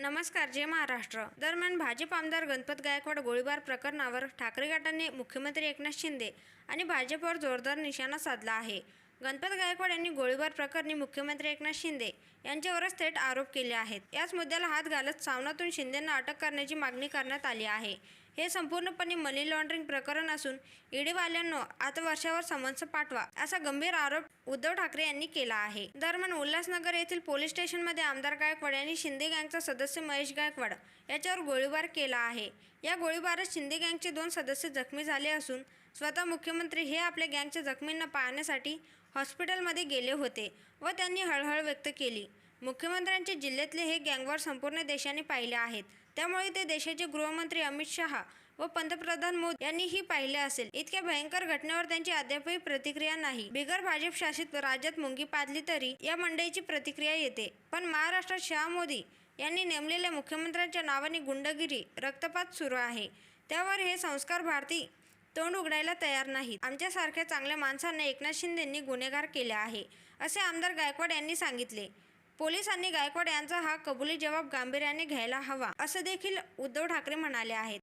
नमस्कार जय महाराष्ट्र. दरम्यान भाजप आमदार गणपत गायकवाड गोळीबार प्रकरणावर ठाकरे गटाने मुख्यमंत्री एकनाथ शिंदे आणि भाजपवर जोरदार निशाणा साधला आहे. गणपत गायकवाड यांनी गोळीबार प्रकरणी मुख्यमंत्री एकनाथ शिंदे यांच्यावरच थेट आरोप केले आहेत. याच मुद्द्याला हात घालत सावनातून शिंदेंना अटक करण्याची मागणी करण्यात आली आहे. हे संपूर्णपणे मनी लॉन्ड्रिंग प्रकरण असून ईडीवाल्यांनो आता वर्षावर समन्स पाठवा असा गंभीर आरोप उद्धव ठाकरे यांनी केला आहे. दरम्यान उल्हासनगर येथील पोलीस स्टेशनमध्ये आमदार गायकवाड यांनी शिंदे गँगचा सदस्य महेश गायकवाड याच्यावर गोळीबार केला आहे. या गोळीबारात शिंदे गँगचे दोन सदस्य जखमी झाले असून स्वतः मुख्यमंत्री हे आपल्या गँगच्या जखमींना पाहण्यासाठी हॉस्पिटलमध्ये गेले होते व त्यांनी हळहळ व्यक्त केली. मुख्यमंत्र्यांचे जिल्ह्यातले हे गँगवार संपूर्ण देशाने पाहिले आहेत. त्यामुळे ते देशाचे गृहमंत्री अमित शहा व पंतप्रधान मोदी यांनीही पाहिले असेल. इतक्या भयंकर घटनेवर त्यांची अद्यापही प्रतिक्रिया नाही. बिगर भाजप शासित राज्यात मुंगी पाजली तरी या मंडईची प्रतिक्रिया येते. पण महाराष्ट्रात शहा मोदी यांनी नेमलेल्या मुख्यमंत्र्यांच्या नावाने गुंडगिरी रक्तपात सुरू आहे. त्यावर हे संस्कार भारती तोंड उघडायला तयार नाहीत. आमच्यासारख्या चांगल्या माणसांना एकनाथ शिंदेंनी गुन्हेगार केले आहे असे आमदार गायकवाड यांनी सांगितले. पोलिसांनी गायकवाड यांचा हा कबुली जबाब गांभीर्याने घ्यायला हवा असं देखील उद्धव ठाकरे म्हणाले आहेत.